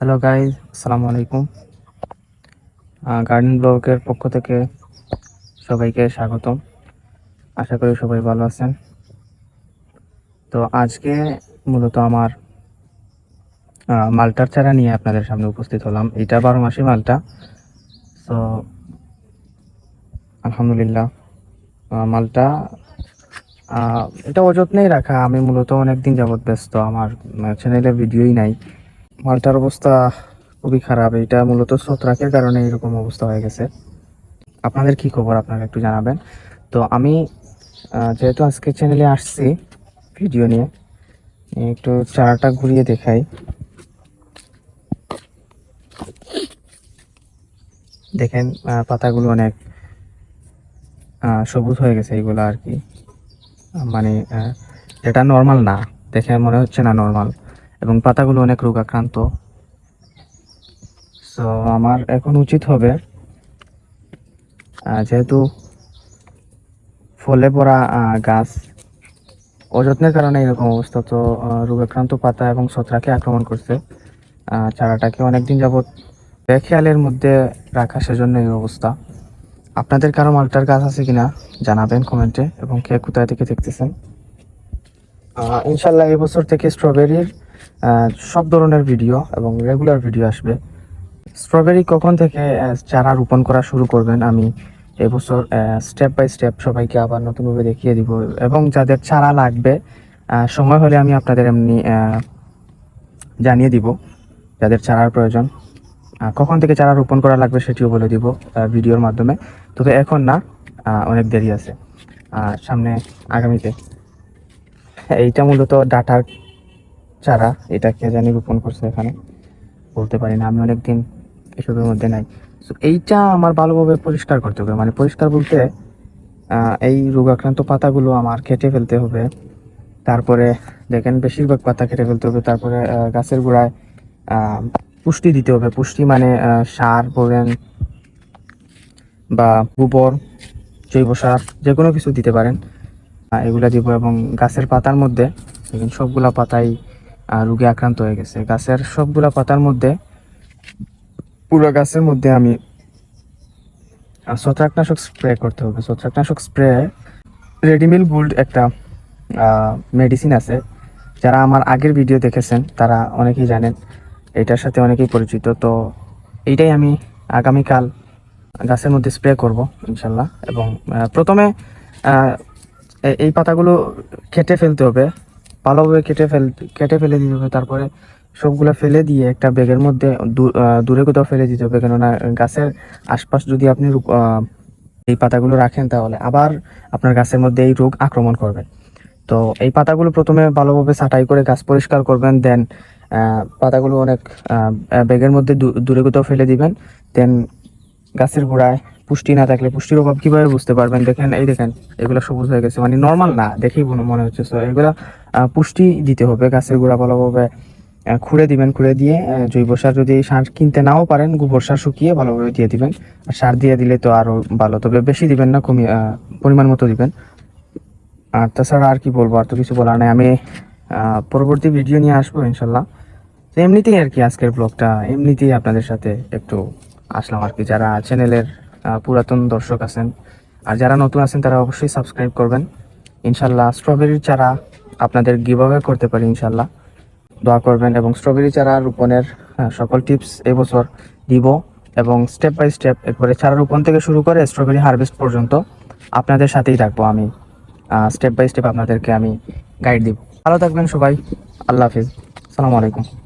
Hello guys আসসালামু আলাইকুম garden ব্লগের পক্ষ থেকে সবাইকে স্বাগতম। আশা করি সবাই ভালো আছেন। তো আজকে মূলত আমার মালটার চারা নিয়ে আপনাদের সামনে উপস্থিত হলাম। এটা বারো মাসি মালটা। তো আলহামদুলিল্লাহ মালটা এটা অযত্নেই রাখা। আমি মূলত অনেকদিন যাবত ব্যস্ত। আমার চ্যানেলে ভিডিওই নাই। মালটার অবস্থা খুবই খারাপ। এটা মূলত ছত্রাকের কারণে এরকম অবস্থা হয়ে গেছে। আপনাদের কি খবর? আপনারা একটু জানাবেন। তো আমি যেহেতু আজকে চ্যানেলে আসছি ভিডিও নিয়ে একটু চারাটা ঘুরিয়ে দেখাই। দেখেন পাতাগুলো অনেক সবুজ হয়ে গেছে এইগুলো আর কি। মানে এটা নর্মাল না। দেখে মনে হচ্ছে না নর্মাল এবং পাতাগুলো অনেক রোগাক্রান্ত। সো আমার এখন উচিত হবে যেহেতু ফলে পড়া গাছ অযত্নের কারণে এরকম অবস্থা, তো রোগাক্রান্ত পাতা এবং ছত্রাকে আক্রমণ করছে। চারাটাকে অনেকদিন যাবৎ খেয়ালের মধ্যে রাখা সেজন্য এই অবস্থা। আপনাদের কারও মালটার গাছ আছে কিনা জানাবেন কমেন্টে এবং কে কোথায় থেকে দেখতেছেন? ইনশাল্লাহ এবছর থেকে স্ট্রবেরির সব ধরনের ভিডিও এবং রেগুলার ভিডিও আসবে। স্ট্রবেরি কখন থেকে চারা রোপণ করা শুরু করবেন? আমি এবছর স্টেপ বাই স্টেপ সবাইকে আবার নতুনভাবে দেখিয়ে দিব এবং যাদের চারা লাগবে সময় হলে আমি আপনাদের এমনি জানিয়ে দিব যাদের চারার প্রয়োজন। কখন থেকে চারা রোপণ করা লাগবে সেটিও বলে দিব ভিডিওর মাধ্যমে। তবে এখন না অনেক দেরি আছে সামনে আগামীতে। এইটা মূলত ডাটার চারা এটা কে জানি রোপণ করছে এখানে। বলতে পারি না, আমি অনেকদিন এসবের মধ্যে নাই। তো এইটা আমার ভালোভাবে পরিষ্কার করতে হবে। মানে পরিষ্কার বলতে এই রোগাক্রান্ত পাতাগুলো আমার কেটে ফেলতে হবে। তারপরে দেখেন বেশিরভাগ পাতা কেটে ফেলতে হবে। তারপরে গাছের গোড়ায় পুষ্টি দিতে হবে। পুষ্টি মানে সার বলেন বা গোবর, জৈব সার যে কোনো কিছু দিতে পারেন। এগুলা দিব এবং গাছের পাতার মধ্যে সবগুলা পাতাই রোগে আক্রান্ত হয়ে গেছে। গাছের সবগুলা পাতার মধ্যে, পুরো গাছের মধ্যে আমি ছত্রাকনাশক স্প্রে করতে হবে। ছত্রাকনাশক স্প্রে রেডিমিল গোল্ড একটা মেডিসিন আছে। যারা আমার আগের ভিডিও দেখেছেন, তারা অনেকেই জানেন, এটার সাথে অনেকেই পরিচিত। তো এইটাই আমি আগামীকাল গাছের মধ্যে স্প্রে করব, ইনশাল্লাহ। এবং প্রথমে এই পাতাগুলো কেটে ফেলতে হবে। ভালোভাবে কেটে ফেল, কেটে ফেলে দিতে হবে তারপরে সবগুলো ফেলে দিয়ে একটা ব্যাগের মধ্যে দূরে কোথাও ফেলে দিতে হবে। কেননা গাছের আশপাশ যদি আপনি এই পাতাগুলো রাখেন তাহলে আবার আপনার গাছের মধ্যে এই রোগ আক্রমণ করবে। তো এই পাতাগুলো প্রথমে ভালোভাবে ছাঁটাই করে গাছ পরিষ্কার করবেন, দেন পাতাগুলো অনেক ব্যাগের মধ্যে দূরে কোথাও ফেলে দিবেন, দেন গাছের গোড়ায় পুষ্টি না থাকলে পুষ্টির অভাব কীভাবে বুঝতে পারবেন? দেখেন, এই দেখেন, এগুলো সবুজ হয়ে গেছে। মানে নর্মাল না, দেখেই মনে- হচ্ছে। তো এগুলা পুষ্টি দিতে হবে গাছের গোড়া ভালোভাবে খুঁড়ে দিবেন খুঁড়ে দিয়ে জৈব সার যদি সার কিনতে নাও পারেন গোবর সার শুকিয়ে ভালোভাবে দিয়ে দিবেন। আর সার দিয়ে দিলে তো আরও ভালো তবে বেশি দিবেন না আহ, পরিমাণ মতো দিবেন। আর তাছাড়া আর কি বলব আর তো কিছু বলার নেই। আমি পরবর্তী ভিডিও নিয়ে আসব ইনশাল্লাহ। তো এমনিতেই আর কি আজকের ব্লগটা এমনিতেই আপনাদের সাথে একটু আসলাম আর কি। যারা চ্যানেলের পুরাতন দর্শক আছেন আর যারা নতুন আছেন তারা অবশ্যই সাবস্ক্রাইব করবেন। ইনশাল্লাহ স্ট্রবেরির চারা আপনাদের গিভঅ্যাওয়ে করতে পারি ইনশাল্লাহ। দোয়া করবেন এবং স্ট্রবেরি চারা রোপণের আহ, সকল টিপস এবছর দিব এবং স্টেপ বাই স্টেপ একবারে চারা রোপণ থেকে শুরু করে স্ট্রবেরি হারভেস্ট পর্যন্ত আপনাদের সাথেই থাকব আমি। স্টেপ বাই স্টেপ আপনাদেরকে আমি গাইড দিব। ভালো থাকবেন সবাই। আল্লাহ হাফিজ। সালামু আলাইকুম।